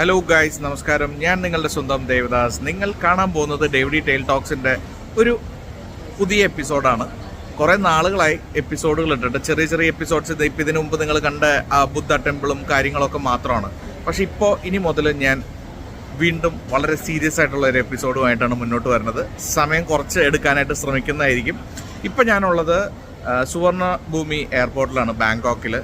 Hello guys നമസ്കാരം. ഞാൻ നിങ്ങളുടെ സ്വന്തം ദേവദാസ്. നിങ്ങൾ കാണാൻ പോകുന്നത് ഡേവിഡി ടെയിൽ ടോക്സിന്റെ ഒരു പുതിയ എപ്പിസോഡാണ്. കുറേ നാളുകളായി എപ്പിസോഡുകൾ ഇട്ടിട്ട് ചെറിയ ചെറിയ എപ്പിസോഡ്സ് ഇത് ഇപ്പം ഇതിനു മുമ്പ് നിങ്ങൾ കണ്ട ആ ബുദ്ധ ടെമ്പിളും കാര്യങ്ങളൊക്കെ മാത്രമാണ്. പക്ഷേ ഇപ്പോൾ ഇനി മുതൽ ഞാൻ വീണ്ടും വളരെ സീരിയസ് ആയിട്ടുള്ള ഒരു എപ്പിസോഡുമായിട്ടാണ് മുന്നോട്ട് വരുന്നത്. സമയം കുറച്ച് എടുക്കാനായിട്ട് ശ്രമിക്കുന്നതായിരിക്കും. ഇപ്പം ഞാനുള്ളത് സുവർണ ഭൂമി എയർപോർട്ടിലാണ് ബാങ്കോക്കിൽ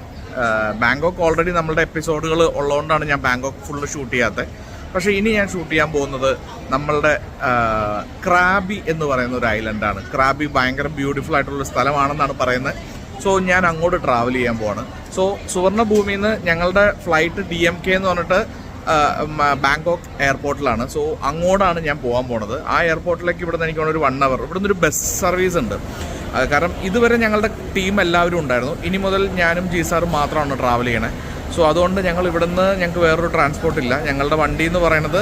ബാങ്കോക്ക് ഓൾറെഡി നമ്മളുടെ എപ്പിസോഡുകൾ ഉള്ളതുകൊണ്ടാണ് ഞാൻ ബാങ്കോക്ക് ഫുൾ ഷൂട്ട് ചെയ്യാത്തത് പക്ഷേ ഇനി ഞാൻ ഷൂട്ട് ചെയ്യാൻ പോകുന്നത് നമ്മളുടെ ക്രാബി എന്ന് പറയുന്ന ഒരു ഐലൻഡാണ് ക്രാബി ഭയങ്കര ബ്യൂട്ടിഫുൾ ആയിട്ടുള്ള സ്ഥലമാണെന്നാണ് പറയുന്നത്. സോ ഞാൻ അങ്ങോട്ട് ട്രാവൽ ചെയ്യാൻ പോവാണ്. സോ സുവർണഭൂമിയിൽ നിന്ന് ഞങ്ങളുടെ ഫ്ലൈറ്റ് ഡി എം കെ എന്ന് പറഞ്ഞിട്ട് ബാങ്കോക്ക് എയർപോർട്ടിലാണ് സോ അങ്ങോട്ടാണ് ഞാൻ പോകാൻ പോണത്. ആ എയർപോർട്ടിലേക്ക് ഇവിടെ നിന്ന് എനിക്ക് ഒരു വൺ അവർ ഇവിടുന്ന് ഒരു ബസ് സർവീസ് ഉണ്ട്. കാരണം ഇതുവരെ ഞങ്ങളുടെ ടീം എല്ലാവരും ഉണ്ടായിരുന്നു. ഇനി മുതൽ ഞാനും ജി സാറും മാത്രമാണ് ട്രാവൽ ചെയ്യണേ. സോ അതുകൊണ്ട് ഞങ്ങൾ ഇവിടുന്ന് ഞങ്ങൾക്ക് വേറൊരു ട്രാൻസ്പോർട്ട് ഇല്ല. ഞങ്ങളുടെ വണ്ടി എന്ന് പറയുന്നത്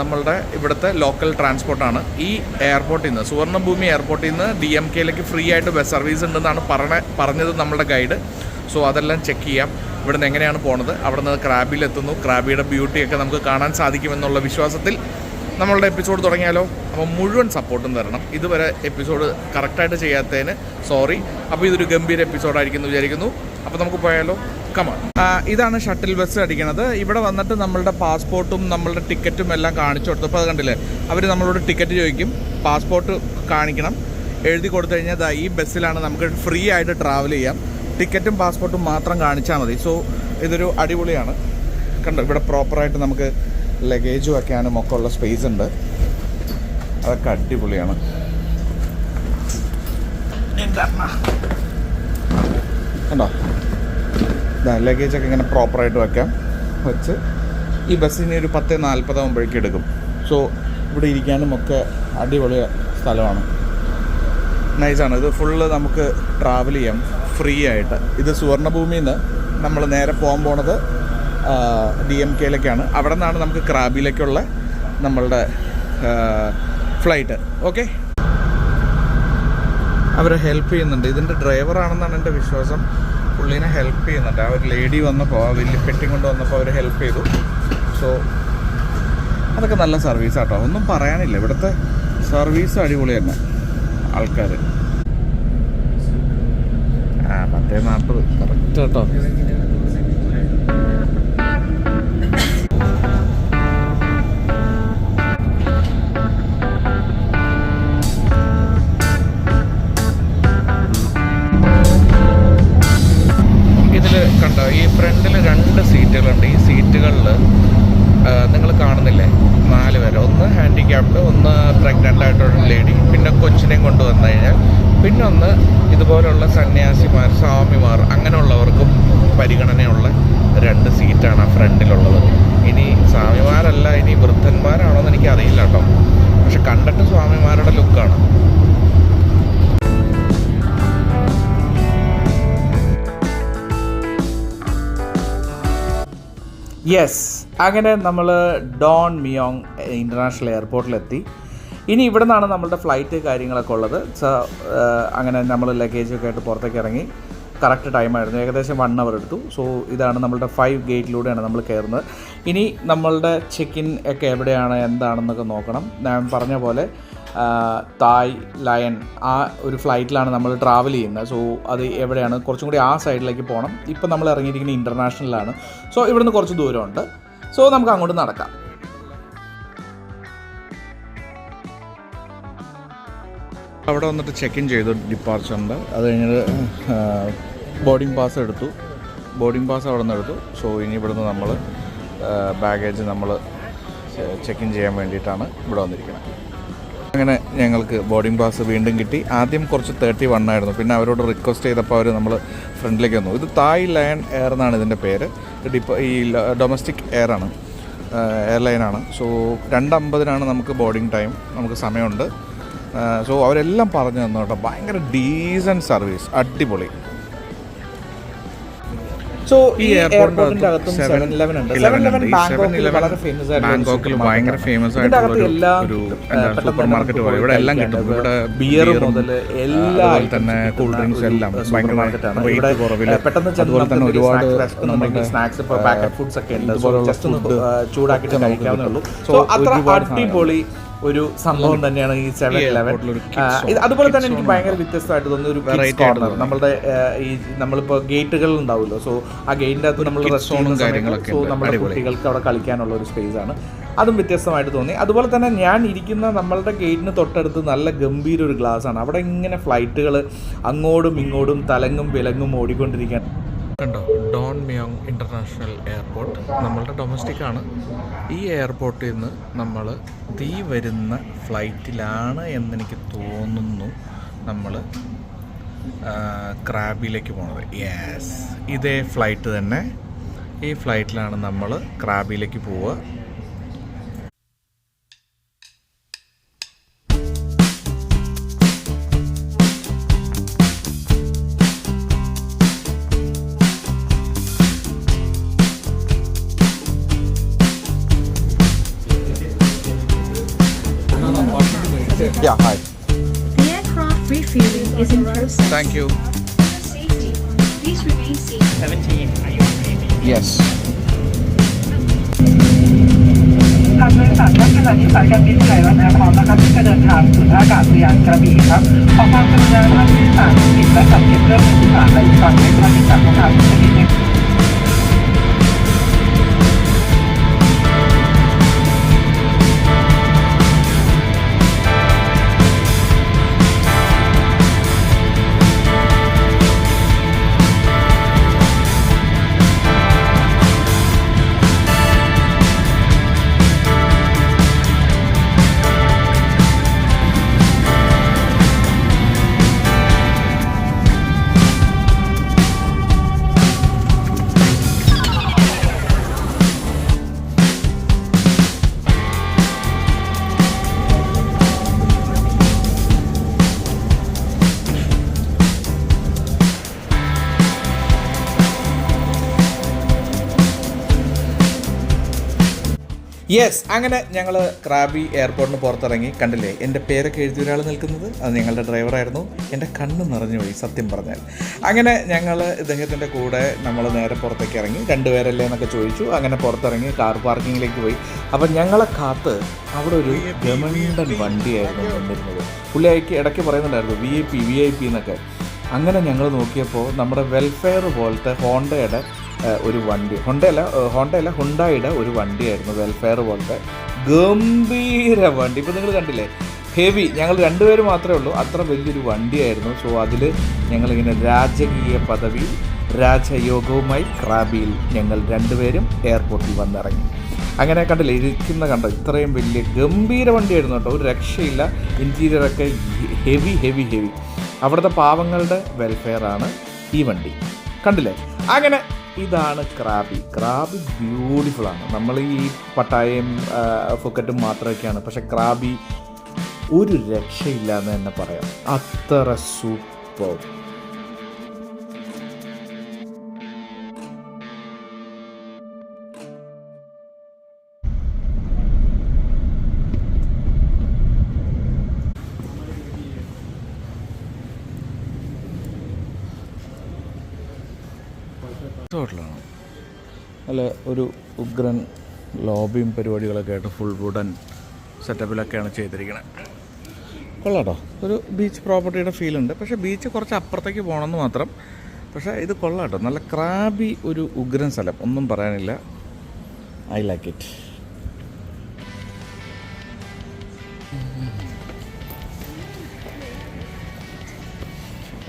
നമ്മളുടെ ഇവിടുത്തെ ലോക്കൽ ട്രാൻസ്പോർട്ടാണ് ഈ എയർപോർട്ടിൽ നിന്ന് സുവർണഭൂമി എയർപോർട്ടിൽ നിന്ന് ഡി എം കെയിലേക്ക് ഫ്രീ ആയിട്ട് ബസ് സർവീസ് ഉണ്ടെന്നാണ് പറഞ്ഞ പറഞ്ഞത് നമ്മുടെ ഗൈഡ് സോ അതെല്ലാം ചെക്ക് ചെയ്യാം. ഇവിടുന്ന് എങ്ങനെയാണ് പോണത്? അവിടെ നിന്ന് ക്രാബിലെത്തുന്നു. ക്രാബിയുടെ ബ്യൂട്ടിയൊക്കെ നമുക്ക് കാണാൻ സാധിക്കുമെന്നുള്ള വിശ്വാസത്തിൽ നമ്മളുടെ എപ്പിസോഡ് തുടങ്ങിയാലോ? അപ്പോൾ മുഴുവൻ സപ്പോർട്ടും തരണം. ഇതുവരെ എപ്പിസോഡ് കറക്റ്റായിട്ട് ചെയ്യാത്തതിന് സോറി അപ്പോൾ ഇതൊരു ഗംഭീര എപ്പിസോഡായിരിക്കും എന്ന് വിചാരിക്കുന്നു. അപ്പോൾ നമുക്ക് പോയാലോ? കമാ ഇതാണ് ഷട്ടിൽ ബസ് അടിക്കണത്. ഇവിടെ വന്നിട്ട് നമ്മളുടെ പാസ്പോർട്ടും നമ്മളുടെ ടിക്കറ്റും എല്ലാം കാണിച്ചു കൊടുത്തു. അപ്പോൾ അത് കണ്ടില്ലേ? അവർ നമ്മളോട് ടിക്കറ്റ് ചോദിക്കും. പാസ്പോർട്ട് കാണിക്കണം. എഴുതി കൊടുത്തു കഴിഞ്ഞാൽ ഈ ബസ്സിലാണ് നമുക്ക് ഫ്രീ ആയിട്ട് ട്രാവൽ ചെയ്യാം. ടിക്കറ്റും പാസ്പോർട്ടും മാത്രം കാണിച്ചാൽ മതി. സോ ഇതൊരു അടിപൊളിയാണ്. കണ്ടോ? ഇവിടെ പ്രോപ്പറായിട്ട് നമുക്ക് ലഗേജ് ഒക്കെയാണ് ഒക്കെ ഉള്ള സ്പേസ് ഉണ്ട് അതൊക്കെ അടിപൊളിയാണ്. കണ്ടോ? ഇതാ ലഗേജൊക്കെ ഇങ്ങനെ പ്രോപ്പറായിട്ട് വെക്കാം. വെച്ച് ഈ ബസ്സിന് ഒരു പത്ത് നാൽപ്പതാകുമ്പോഴേക്കും എടുക്കും. സോ ഇവിടെ ഇരിക്കാനും ഒക്കെ അടിപൊളി സ്ഥലമാണ്. നൈസാണ് ഇത് ഫുള്ള് നമുക്ക് ട്രാവൽ ചെയ്യാം. ഫ്രീ ആയിട്ട്. ഇത് സുവർണഭൂമിയിൽ നിന്ന് നമ്മൾ നേരെ പോകാൻ പോണത് ഡി എം കെയിലേക്കാണ് അവിടെ നിന്നാണ് നമുക്ക് ക്രാബിയിലേക്കുള്ള നമ്മളുടെ ഫ്ലൈറ്റ്. ഓക്കെ? അവരെ ഹെൽപ്പ് ചെയ്യുന്നുണ്ട്. ഇതിന്റെ ഡ്രൈവറാണെന്നാണ് എന്റെ വിശ്വാസം. പുള്ളീനെ ഹെൽപ്പ് ചെയ്യുന്നുണ്ട്. ആ ഒരു ലേഡി വന്നപ്പോൾ ആ വലിയ പെട്ടി കൊണ്ട് വന്നപ്പോൾ അവർ ഹെൽപ്പ് ചെയ്തു. സോ അതൊക്കെ നല്ല സർവീസ് ആട്ടോ ഒന്നും പറയാനില്ല. ഇവിടുത്തെ സർവീസ് അടിപൊളി തന്നെ ആൾക്കാർ ആ പത്തേ നാൽപ്പത്. കറക്റ്റ് കേട്ടോ. സീറ്റുകളുണ്ട് ഈ സീറ്റുകളിൽ നിങ്ങൾ കാണുന്നില്ലേ? നാല് പേര്. ഒന്ന് ഹാൻഡിക്യാപ്ഡ് ഒന്ന് പ്രഗ്നന്റ് ആയിട്ടുള്ള ലേഡി പിന്നെ കൊച്ചിനെയും കൊണ്ടുവന്നു കഴിഞ്ഞാൽ പിന്നെ ഒന്ന് ഇതുപോലുള്ള സന്യാസിമാർ സ്വാമിമാർ അങ്ങനെയുള്ളവർക്കും പരിഗണനയുള്ള രണ്ട് സീറ്റാണ് ആ ഫ്രണ്ടിലുള്ളത്. ഇനി സ്വാമിമാരല്ല ഇനി വൃദ്ധന്മാരാണോ എന്ന് എനിക്ക് അറിയില്ല കേട്ടോ. പക്ഷെ കണ്ടിട്ട് സ്വാമിമാരുടെ ലുക്കാണ് യെസ് അങ്ങനെ നമ്മൾ ഡോൺ മിയോങ് ഇന്റർനാഷണൽ എയർപോർട്ടിലെത്തി. ഇനി ഇവിടെ നിന്നാണ് നമ്മളുടെ ഫ്ലൈറ്റ് കാര്യങ്ങളൊക്കെ ഉള്ളത്. സോ അങ്ങനെ നമ്മൾ ലഗേജൊക്കെ ആയിട്ട് പുറത്തേക്ക് ഇറങ്ങി. കറക്റ്റ് ടൈമായിരുന്നു ഏകദേശം വൺ അവർ എടുത്തു. സോ ഇതാണ് നമ്മളുടെ ഫൈവ് ഗേറ്റിലൂടെയാണ് നമ്മൾ കയറുന്നത്. ഇനി നമ്മളുടെ ചെക്ക് ഇൻ ഒക്കെ എവിടെയാണ് എന്താണെന്നൊക്കെ നോക്കണം. ഞാൻ പറഞ്ഞ പോലെ തായ് ലയൺ ആ ഒരു ഫ്ലൈറ്റിലാണ് നമ്മൾ ട്രാവൽ ചെയ്യുന്നത്. സോ അത് എവിടെയാണ്? കുറച്ചും കൂടി ആ സൈഡിലേക്ക് പോകണം ഇപ്പം നമ്മൾ ഇറങ്ങിയിരിക്കുന്നത് ഇന്റർനാഷണലാണ് സോ ഇവിടുന്ന് കുറച്ച് ദൂരമുണ്ട്. സോ നമുക്ക് അങ്ങോട്ട് നടക്കാം. അവിടെ വന്നിട്ട് ചെക്ക് ഇൻ ചെയ്തു ഡിപ്പാർച്ചറിന്റെ അത് കഴിഞ്ഞിട്ട് ബോർഡിംഗ് പാസ് എടുത്തു. ബോർഡിംഗ് പാസ് അവിടെ നിന്ന് എടുത്തു. സോ ഇനി ഇവിടുന്ന് നമ്മൾ ബാഗേജ് നമ്മൾ ചെക്ക് ഇൻ ചെയ്യാൻ വേണ്ടിയിട്ടാണ് ഇവിടെ വന്നിരിക്കുന്നത്. അങ്ങനെ ഞങ്ങൾക്ക് ബോർഡിംഗ് പാസ് വീണ്ടും കിട്ടി. ആദ്യം കുറച്ച് തേർട്ടി വൺ ആയിരുന്നു. പിന്നെ അവരോട് റിക്വസ്റ്റ് ചെയ്തപ്പോൾ അവർ നമ്മൾ ഫ്രണ്ടിലേക്ക് വന്നു. ഇത് തായ് ലയൺ എയർ എന്നാണ് ഇതിന്റെ പേര്. ഡിപ്പോ ഈ ഡൊമസ്റ്റിക് എയർ ആണ്. എയർലൈനാണ് സോ രണ്ടമ്പതിനാണ് നമുക്ക് ബോർഡിംഗ് ടൈം നമുക്ക് സമയമുണ്ട്. സോ അവരെല്ലാം പറഞ്ഞു തന്നു കേട്ടോ. ഭയങ്കര ഡീസന്റ് സർവീസ് അടിപൊളി. സോ ഈ എയർപോർട്ടിന്റെ അകത്തും സെവൻ ഇലവൻ ഉണ്ട്. സെവൻ ഇലവൻ ബാങ്കോക്കിൽ 7-Eleven വളരെ ഫേമസ് ആയിട്ടുള്ള ബാങ്കോക്കിൽ ഭയങ്കര അകത്ത് ആയിട്ടുള്ള ഒരു- സൂപ്പർ മാർക്കറ്റ് പോലെ. ഇവിടെ എല്ലാം കിട്ടും. ഇവിടെ ബിയർ മുതൽ എല്ലാ തന്നെ കൂൾ ഡ്രിങ്ക്സ് എല്ലാം ഭയങ്കര മാർക്കറ്റാണ് ഇവിടെ. പെട്ടെന്ന് അതുപോലെ തന്നെ ഒരുപാട് നമ്മുടെ സ്നാക്സ് പാക്കറ്റ് ഫുഡ്സ് ഒക്കെ ഉണ്ട്. ജസ്റ്റ് ഒന്ന് ചൂടാക്കിയിട്ട് ഒക്കെ കഴിക്കാവുന്നേ ഉള്ളൂ. സോ അത്ര അടിപൊളി ഒരു സംഭവം തന്നെയാണ് ഈ സെവൻ ഇലവൻ zone. അതുപോലെ തന്നെ എനിക്ക് ഭയങ്കര വ്യത്യസ്തമായിട്ട് തോന്നുന്ന ഒരു വെറൈറ്റി കിഡ്സ് കോർണർ നമ്മുടെ ഈ നമ്മളിപ്പോൾ ഗേറ്റുകൾ ഉണ്ടാവുമല്ലോ. സോ ആ ഗേറ്റിന്റെ അകത്ത് നമ്മൾ kids റെസ്റ്റ് zone ഉം ചെയ്യുന്ന കാര്യങ്ങളൊക്കെ സോ. നമ്മുടെ. കുട്ടികൾക്ക് അവിടെ കളിക്കാനുള്ള ഒരു സ്പേസ് ആണ്. അതും വ്യത്യസ്തമായിട്ട് തോന്നി. അതുപോലെ തന്നെ ഞാൻ ഇരിക്കുന്ന നമ്മളുടെ ഗേറ്റിന് തൊട്ടടുത്ത് നല്ല ഗംഭീര ഒരു ഗ്ലാസ് ആണ്. അവിടെ ഇങ്ങനെ ഫ്ലൈറ്റുകൾ അങ്ങോട്ടും ഇങ്ങോട്ടും തലങ്ങും വിലങ്ങും ഓടിക്കൊണ്ടിരിക്കാൻ കണ്ടോ ഡോൺ മിയോങ് ഇന്റർനാഷണൽ എയർപോർട്ട്. നമ്മളുടെ ഡൊമസ്റ്റിക് ആണ്. ഈ എയർപോർട്ടിൽ നിന്ന് നമ്മൾ തീ വരുന്ന ഫ്ലൈറ്റിലാണ് എന്നെനിക്ക് തോന്നുന്നു നമ്മൾ ക്രാബിലേക്ക് പോണത്. യെസ് ഇതേ ഫ്ലൈറ്റ് തന്നെ. ഈ ഫ്ലൈറ്റിലാണ് നമ്മൾ ക്രാബിലേക്ക് പോവുക. Yeah, hi. Aircraft refueling is in process. Thank you. Safety, please remain seated. 17, are you leaving? Yes. ทางบริษัทครับขณะนี้สายการบินไทยวันแอร์พอร์ตนะครับที่จะเดินทางสู่ท่าอากาศยานกระบี่ครับขอความกรุณาท่านผู้โดยสารปิดและสับเก็บเครื่องมือสื่สารในฝั่งในท่าอากาศขอทางเครื่อบิน yes അങ്ങനെ ഞങ്ങൾ ക്രാബി എയർപോർട്ടിന് പുറത്തിറങ്ങി. കണ്ടില്ലേ എന്റെ പേരൊക്കെ എഴുതിയ ഒരാൾ നിൽക്കുന്നത്? അത് ഞങ്ങളുടെ ഡ്രൈവറായിരുന്നു എന്റെ കണ്ണ് നിറഞ്ഞുപോയി സത്യം പറഞ്ഞാൽ. അങ്ങനെ ഞങ്ങൾ ഇദ്ദേഹത്തിന്റെ കൂടെ നമ്മൾ നേരെ പുറത്തേക്ക് ഇറങ്ങി. രണ്ടുപേരല്ലേ എന്നൊക്കെ ചോദിച്ചു. അങ്ങനെ പുറത്തിറങ്ങി കാർ പാർക്കിങ്ങിലേക്ക് പോയി. അപ്പം ഞങ്ങളെ കാത്ത് അവിടെ ഒരു ഗവൺമെന്റ് വണ്ടിയായിരുന്നു നിന്നിരുന്നത് പുള്ളിയായിക്ക് ഇടയ്ക്ക് പറയുന്നുണ്ടായിരുന്നു V I P V I P എന്നൊക്കെ. അങ്ങനെ ഞങ്ങൾ നോക്കിയപ്പോൾ നമ്മുടെ വെൽഫെയർ പോലത്തെ ഹോണ്ടയുടെ ഒരു വണ്ടി. ഹോണ്ടയല്ല ഹോണ്ടയല്ല ഹുണ്ടായുടെ ഒരു വണ്ടിയായിരുന്നു വെൽഫെയർ പോലത്തെ ഗംഭീര വണ്ടി. ഇപ്പോൾ നിങ്ങൾ കണ്ടില്ലേ? ഹെവി. ഞങ്ങൾ രണ്ടുപേർ മാത്രമേ ഉള്ളൂ. അത്ര വലിയൊരു വണ്ടിയായിരുന്നു. സോ അതിൽ ഞങ്ങളിങ്ങനെ രാജകീയ പദവി രാജയോഗവുമായി ക്രാബിയിൽ ഞങ്ങൾ രണ്ടുപേരും എയർപോർട്ടിൽ വന്നിറങ്ങി. അങ്ങനെ കണ്ടില്ല? ഇരിക്കുന്ന കണ്ടോ? ഇത്രയും വലിയ ഗംഭീര വണ്ടിയായിരുന്നു കേട്ടോ. ഒരു രക്ഷയില്ല. ഇന്റീരിയറൊക്കെ ഹെവി ഹെവി ഹെവി. അവിടുത്തെ പാവങ്ങളുടെ വെൽഫെയറാണ് ഈ വണ്ടി. കണ്ടില്ലേ? അങ്ങനെ ഇതാണ് ക്രാബി. ക്രാബി ബ്യൂട്ടിഫുൾ ആണ്. നമ്മൾ ഈ പട്ടായയും ആ, ഫുക്കറ്റും മാത്രമൊക്കെയാണ്. പക്ഷെ ക്രാബി ഒരു രക്ഷയില്ല എന്ന് തന്നെ പറയാം. അത്ര സൂപ്പർ. റിസോർട്ടിലാണ് നല്ല ഒരു ഉഗ്രൻ ലോബിയും പരിപാടികളൊക്കെ ആയിട്ട് ഫുൾ വുഡൻ സെറ്റപ്പിലൊക്കെയാണ് ചെയ്തിരിക്കുന്നത് കൊള്ളാട്ടോ. ഒരു ബീച്ച് പ്രോപ്പർട്ടിയുടെ ഫീൽ ഉണ്ട്. പക്ഷേ ബീച്ച് കുറച്ച് അപ്പുറത്തേക്ക് പോകണമെന്ന് മാത്രം. പക്ഷേ ഇത് കൊള്ളാട്ടോ. നല്ല ക്രാബി ഒരു ഉഗ്രൻ സ്ഥലം ഒന്നും പറയാനില്ല. ഐ ലൈക്ക് ഇറ്റ്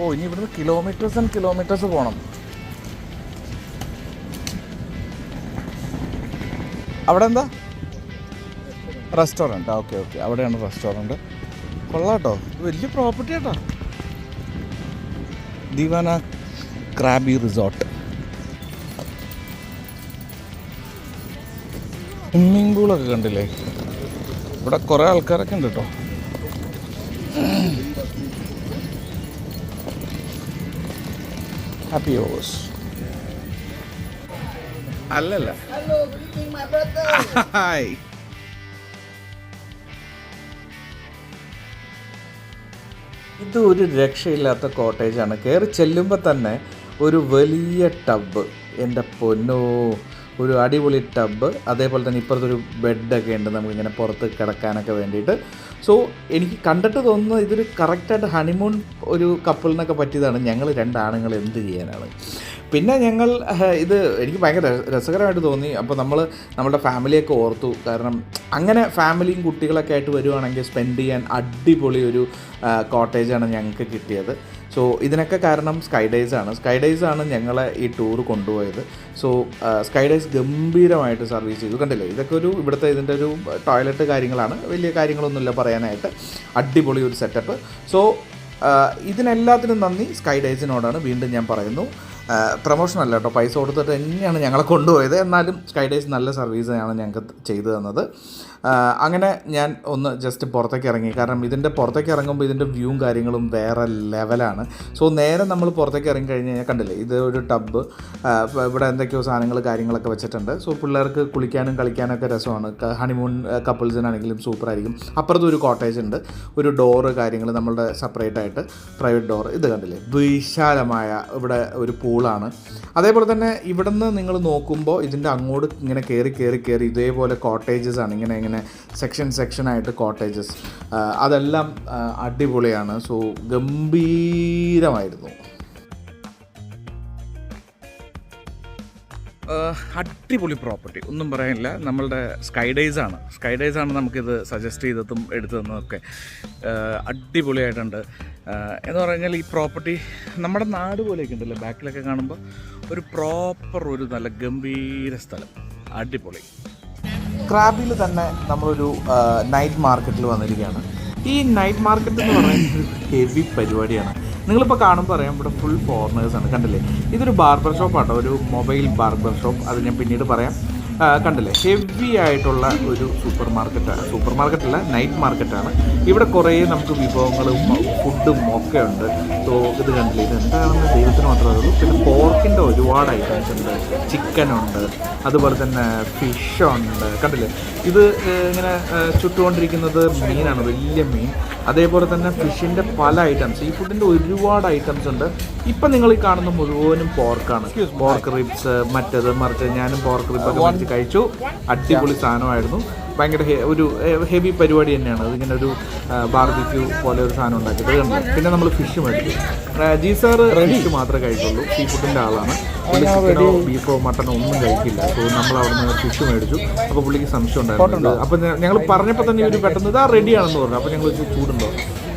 ഓ ഇനി ഇവിടുന്ന് കിലോമീറ്റേഴ്സ് ആൻഡ് കിലോമീറ്റേഴ്സ് പോകണം അവിടെ എന്താ റെസ്റ്റോറന്റ് ഓക്കെ ഓക്കെ അവിടെയാണ് റെസ്റ്റോറന്റ് കൊള്ളാട്ടോ. വലിയ പ്രോപ്പർട്ടി ആട്ടോ. Diwana Krabi resort. സ്വിമ്മിംഗ് പൂളൊക്കെ കണ്ടില്ലേ? ഇവിടെ കുറേ ആൾക്കാരൊക്കെ ഉണ്ട് കേട്ടോ ഹാപ്പി ഓവേഴ്സ് അല്ലല്ല. ഹായ്. ഇത് ഒരു രക്ഷയില്ലാത്ത കോട്ടേജാണ്. കയറി ചെല്ലുമ്പോൾ തന്നെ ഒരു വലിയ ടബ് എന്റെ പൊന്നോ ഒരു അടിപൊളി ടബ് അതേപോലെ തന്നെ ഇപ്പുറത്തൊരു ബെഡൊക്കെ ഉണ്ട് നമുക്കിങ്ങനെ പുറത്ത് കിടക്കാനൊക്കെ വേണ്ടിയിട്ട്. സോ എനിക്ക് കണ്ടിട്ട് തോന്നുന്നു ഇതൊരു കറക്റ്റായിട്ട് ഹണിമൂൺ ഒരു കപ്പിളിനൊക്കെ പറ്റിയതാണ്. ഞങ്ങൾ രണ്ടാണുങ്ങൾ എന്ത് ചെയ്യാനാണ്? പിന്നെ ഞങ്ങൾ ഇത് എനിക്ക് ഭയങ്കര രസ- രസകരമായിട്ട് തോന്നി. അപ്പോൾ നമ്മൾ നമ്മുടെ ഫാമിലിയൊക്കെ ഓർത്തു. കാരണം അങ്ങനെ ഫാമിലിയും കുട്ടികളൊക്കെ ആയിട്ട് വരുവാണെങ്കിൽ സ്പെൻഡ് ചെയ്യാൻ അടിപൊളി ഒരു കോട്ടേജാണ് ഞങ്ങൾക്ക് കിട്ടിയത്. സോ ഇതിനൊക്കെ കാരണം സ്കൈ ഡേയ്സ് ആണ്. സ്കൈ ഡേയ്സ് ആണ് ഞങ്ങളെ ഈ ടൂർ കൊണ്ടുപോയത്. സോ സ്കൈ ഡേയ്സ് ഗംഭീരമായിട്ട് സർവീസ് ചെയ്തു. കണ്ടില്ലേ? ഇതൊക്കെ ഒരു ഇവിടുത്തെ ഇതിന്റെ ഒരു ടോയ്ലറ്റ് കാര്യങ്ങളാണ്. വലിയ കാര്യങ്ങളൊന്നുമില്ല പറയാനായിട്ട്. അടിപൊളി ഒരു സെറ്റപ്പ്. സോ ഇതിനെല്ലാത്തിനും നന്ദി. സ്കൈ ഡേയ്സിനോടാണ് വീണ്ടും ഞാൻ പറയുന്നു. പ്രൊമോഷൻ അല്ല കേട്ടോ. പൈസ കൊടുത്തിട്ട് തന്നെയാണ് ഞങ്ങളെ കൊണ്ടുപോയത്. എന്നാലും സ്കൈ ഡേയ്സ് നല്ല സർവീസാണ് ഞങ്ങൾക്ക് ചെയ്തു തന്നത്. അങ്ങനെ ഞാൻ ഒന്ന് ജസ്റ്റ് പുറത്തേക്ക് ഇറങ്ങി. കാരണം ഇതിന്റെ പുറത്തേക്ക് ഇറങ്ങുമ്പോൾ ഇതിന്റെ വ്യൂവും കാര്യങ്ങളും വേറെ ലെവലാണ് സോ നേരെ നമ്മൾ പുറത്തേക്ക് ഇറങ്ങി കഴിഞ്ഞ് കഴിഞ്ഞാൽ കണ്ടില്ലേ ഇത് ഒരു ടബ്ബ് ഇവിടെ എന്തൊക്കെയോ സാധനങ്ങൾ കാര്യങ്ങളൊക്കെ വെച്ചിട്ടുണ്ട്. സോ പിള്ളേർക്ക് കുളിക്കാനും കളിക്കാനൊക്കെ രസമാണ്. ഹണിമൂൺ കപ്പിൾസിനാണെങ്കിലും സൂപ്പറായിരിക്കും അപ്പുറത്തും ഒരു കോട്ടേജ് ഉണ്ട്. ഒരു ഡോറ് കാര്യങ്ങൾ നമ്മളുടെ സെപ്പറേറ്റ് ആയിട്ട് പ്രൈവറ്റ് ഡോർ ഇത് കണ്ടില്ലേ വിശാലമായ ഇവിടെ ഒരു പൂളാണ് അതേപോലെ തന്നെ ഇവിടുന്ന് നിങ്ങൾ നോക്കുമ്പോൾ ഇതിന്റെ അങ്ങോട്ട് ഇങ്ങനെ കയറി കയറി കയറി ഇതേപോലെ കോട്ടേജസ് ആണ് ഇങ്ങനെ ഇങ്ങനെ സെക്ഷൻ സെക്ഷൻ ആയിട്ട് കോട്ടേജസ് അതെല്ലാം അടിപൊളിയാണ്. സോ ഗംഭീരമായിരുന്നു. അടിപൊളി പ്രോപ്പർട്ടി ഒന്നും പറയാനില്ല. നമ്മളുടെ സ്കൈ ഡേയ്സ് ആണ്. സ്കൈ ഡേയ്സ് ആണ് നമുക്കിത് സജസ്റ്റ് ചെയ്തതും എടുത്തു തന്നതൊക്കെ അടിപൊളിയായിട്ടുണ്ട്. എന്ന് പറഞ്ഞാൽ ഈ പ്രോപ്പർട്ടി നമ്മുടെ നാട് പോലെയൊക്കെ ഉണ്ടല്ലോ. ബാക്കിലൊക്കെ കാണുമ്പോൾ ഒരു പ്രോപ്പർ ഒരു നല്ല ഗംഭീര സ്ഥലം. അടിപൊളി. ക്രാബിൽ തന്നെ നമ്മളൊരു നൈറ്റ് മാർക്കറ്റിൽ വന്നിരിക്കുകയാണ് ഈ നൈറ്റ് മാർക്കറ്റ് എന്ന് പറയുന്നത് ഹെവി പരിപാടിയാണ്. നിങ്ങളിപ്പോൾ കാണുമ്പോൾ പറയാം ഇവിടെ ഫുൾ ഫോറിനേഴ്സാണ് കണ്ടില്ലേ? ഇതൊരു ബാർബർ ഷോപ്പ് ആട്ടോ ഒരു മൊബൈൽ ബാർബർ ഷോപ്പ് അത് ഞാൻ പിന്നീട് പറയാം. കണ്ടില്ലേ? ഹെവി ആയിട്ടുള്ള ഒരു സൂപ്പർ മാർക്കറ്റാണ് സൂപ്പർ മാർക്കറ്റല്ല നൈറ്റ് മാർക്കറ്റാണ് ഇവിടെ കുറേ നമുക്ക് വിഭവങ്ങളും ഫുഡും ഒക്കെ ഉണ്ട്. സോ ഇത് കണ്ടില്ലേ? ഇത് എന്താണെന്ന് ദൈവത്തിന് മാത്രമേ ഉള്ളൂ പിന്നെ പോർക്കിന്റെ ഒരുപാട് ഐറ്റംസ് ഉണ്ട്. ചിക്കൻ ഉണ്ട്. അതുപോലെ തന്നെ ഫിഷ് ഉണ്ട്. കണ്ടില്ലേ? ഇത് ഇങ്ങനെ ചുട്ടുകൊണ്ടിരിക്കുന്നത് മീനാണ്. വലിയ മീൻ. അതേപോലെ തന്നെ ഫിഷിന്റെ പല ഐറ്റംസ് ഈ ഫുഡിന്റെ ഒരുപാട് ഐറ്റംസ് ഉണ്ട്. ഇപ്പം നിങ്ങൾ ഈ കാണുന്ന മുഴുവനും പോർക്കാണ് പോർക്ക് റിബ്സ് മറ്റേത് മറിച്ച് ഞാനും പോർക്ക് റിബ് ഒക്കെ മറിച്ച് കഴിച്ചു. അടിപൊളി സാധനമായിരുന്നു. ഭയങ്കര ഒരു ഹെവി പരിപാടി തന്നെയാണ്. അതിങ്ങനെ ഒരു ബാർബിക്യൂ പോലെ ഒരു സാധനം കണ്ടോ? പിന്നെ നമ്മൾ ഫിഷ് മേടിച്ചു. ജി സാർ ഫിഷ് മാത്രമേ കഴിക്കുള്ളൂ സീ ഫുഡിന്റെ ആളാണ് പുള്ളി ചിക്കനോ ബീഫോ മട്ടനോ ഒന്നും കഴിക്കില്ല. സോ നമ്മൾ അവിടെ നിന്ന് ഫിഷ് മേടിച്ചു. അപ്പോൾ പുള്ളിക്ക് സംശയം ഉണ്ടായിരുന്നു അപ്പോൾ ഞങ്ങൾ പറഞ്ഞപ്പോൾ തന്നെ ഒരു പെട്ടെന്ന് ഇതാ റെഡിയാണെന്ന് പറഞ്ഞു. അപ്പോൾ ഞങ്ങൾ ചൂടുണ്ടോ?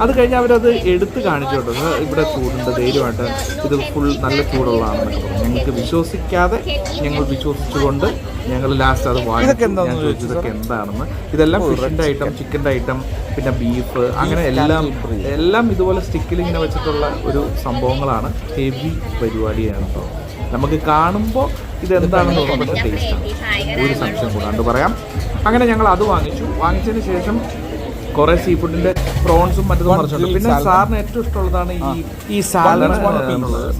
അത് കഴിഞ്ഞ് അവരത് എടുത്ത് കാണിച്ചു കേട്ടോ "ഇത് ഇവിടെ ചൂടുണ്ട് ധൈര്യമായിട്ട് ഇത് ഫുൾ നല്ല ചൂടുള്ളതാണെന്നൊക്കെ പറഞ്ഞു ഞങ്ങൾക്ക് വിശ്വസിക്കാതെ ഞങ്ങൾ വിശ്വസിച്ചുകൊണ്ട് ഞങ്ങൾ ലാസ്റ്റ് അത് വാങ്ങി ഞാൻ ചോദിച്ചു ഇതൊക്കെ എന്താണെന്ന്? ഇതെല്ലാം ഫിഷിന്റെ ഐറ്റം ചിക്കന്റെ ഐറ്റം പിന്നെ ബീഫ് അങ്ങനെ എല്ലാം എല്ലാം ഇതുപോലെ സ്റ്റിക്കിൽ ഇങ്ങനെ വെച്ചിട്ടുള്ള ഒരു സംഭവങ്ങളാണ് ഹെവി പരിപാടിയാണ് കേട്ടോ നമുക്ക് കാണുമ്പോൾ ഇതെന്താണെന്ന് തോന്നുമ്പോൾ ടേസ്റ്റാണ് ഒരു സംശയം കൂടാണ്ട് പറയാം. അങ്ങനെ ഞങ്ങൾ അത് വാങ്ങിച്ചു. വാങ്ങിച്ചതിന് ശേഷം കുറേ സീ ഫുഡിന്റെ പ്രോൺസും മറ്റതും മറിച്ചുണ്ട്. പിന്നെ സാറിന് ഏറ്റവും ഇഷ്ടമുള്ളതാണ് ഈ ഈ സാൽമൺ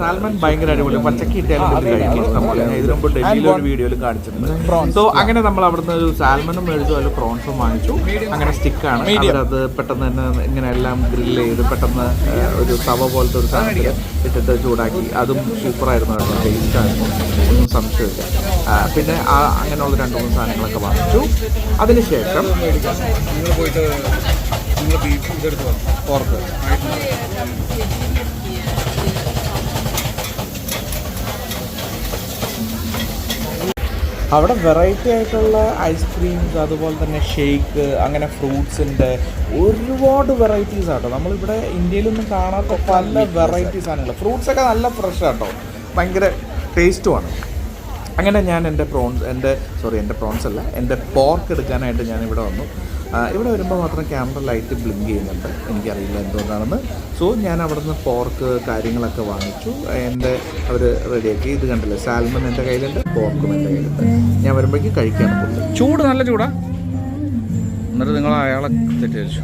സാൽമൺ ഭയങ്കര അടിപൊളി. പച്ചക്ക് ഇട്ടാലും ഇതിനു മുമ്പ് ഡൽഹിയിലെ ഒരു വീഡിയോയിൽ കാണിച്ചിട്ടുണ്ട്. സോ അങ്ങനെ നമ്മൾ അവിടുന്ന് ഒരു സാൽമണും മേടിച്ചു അതിൽ പ്രോൺസും വാങ്ങിച്ചു. അങ്ങനെ സ്റ്റിക്കാണ്. അത് പെട്ടെന്ന് തന്നെ ഇങ്ങനെ എല്ലാം ഗ്രില്ല് ചെയ്ത് പെട്ടെന്ന് ഒരു തവ പോലത്തെ ഒരു സാധനത്തിൽ ഇട്ടിട്ട് ചൂടാക്കി. അതും സൂപ്പറായിരുന്നു ടേസ്റ്റ് ആയിരുന്നു. ഒന്നും സംശയമില്ല. പിന്നെ ആ അങ്ങനെയുള്ള രണ്ട് മൂന്ന് സാധനങ്ങളൊക്കെ വാങ്ങിച്ചു. അതിനുശേഷം നിങ്ങൾ ബീഫ് ഇതെടുത്ത് പോർക്ക് അവിടെ വെറൈറ്റി ആയിട്ടുള്ള ഐസ്ക്രീംസ് അതുപോലെ തന്നെ ഷേക്ക് അങ്ങനെ ഫ്രൂട്ട്സിന്റെ ഒരുപാട് വെറൈറ്റീസ് ആട്ടോ. നമ്മളിവിടെ ഇന്ത്യയിലൊന്നും കാണാത്ത പല വെറൈറ്റി സാധനങ്ങൾ ഫ്രൂട്ട്സ് ഒക്കെ നല്ല ഫ്രഷ് ആട്ടോ. ഭയങ്കര ടേസ്റ്റുമാണ് അങ്ങനെ ഞാൻ എന്റെ പ്രോൺസ് എന്റെ സോറി എന്റെ പ്രോൺസ് അല്ല എന്റെ പോർക്ക് എടുക്കാനായിട്ട് ഞാൻ ഇവിടെ വന്നു. ഇവിടെ വരുമ്പോൾ മാത്രം ക്യാമറ ലൈറ്റ് ബ്ലിങ്ക് ചെയ്യുന്നുണ്ട്. എനിക്കറിയില്ല എന്തുകൊണ്ടാണെന്ന്. സോ ഞാൻ അവിടെ നിന്ന് പോർക്ക് കാര്യങ്ങളൊക്കെ വാങ്ങിച്ചു. എന്റെ അവർ റെഡിയാക്കി ഇത് കണ്ടില്ല? സാൽമൺ എന്റെ കയ്യിലുണ്ട് പോർക്കും എന്റെ കയ്യിലുണ്ട്. ഞാൻ വരുമ്പോഴേക്കും കഴിക്കാൻ പോകുന്നത് ചൂട് നല്ല ചൂടാ. എന്നിട്ട് നിങ്ങൾ അയാളെ തെറ്റിദ്ധരിച്ചു.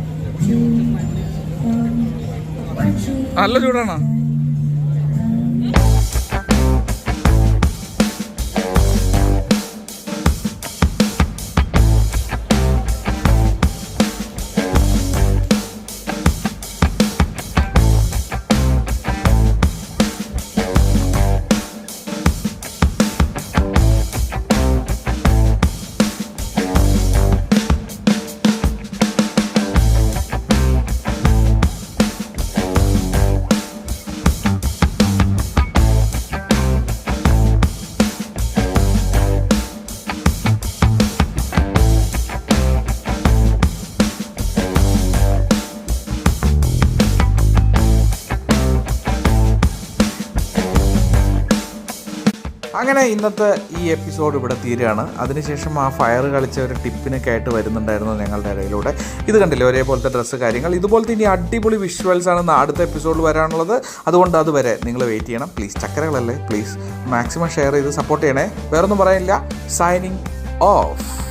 നല്ല ചൂടാണോ? അങ്ങനെ ഇന്നത്തെ ഈ എപ്പിസോഡ് ഇവിടെ തീരുകയാണ്. അതിനുശേഷം ആ ഫയർ കളിച്ച ഒരു ടിപ്പിനൊക്കെ ആയിട്ട് വരുന്നുണ്ടായിരുന്നു ഞങ്ങളുടെ ഇടയിലൂടെ. ഇത് കണ്ടില്ലേ ഒരേപോലത്തെ ഡ്രസ്സ് കാര്യങ്ങൾ. ഇതുപോലത്തെ ഇനി അടിപൊളി വിഷ്വൽസ് ആണ് അടുത്ത എപ്പിസോഡിൽ വരാനുള്ളത്. അതുകൊണ്ട് അതുവരെ നിങ്ങൾ വെയിറ്റ് ചെയ്യണം. പ്ലീസ് ചക്കരകളല്ലേ? പ്ലീസ് മാക്സിമം ഷെയർ ചെയ്ത് സപ്പോർട്ട് ചെയ്യണേ. വേറൊന്നും പറയാനില്ല. Signing off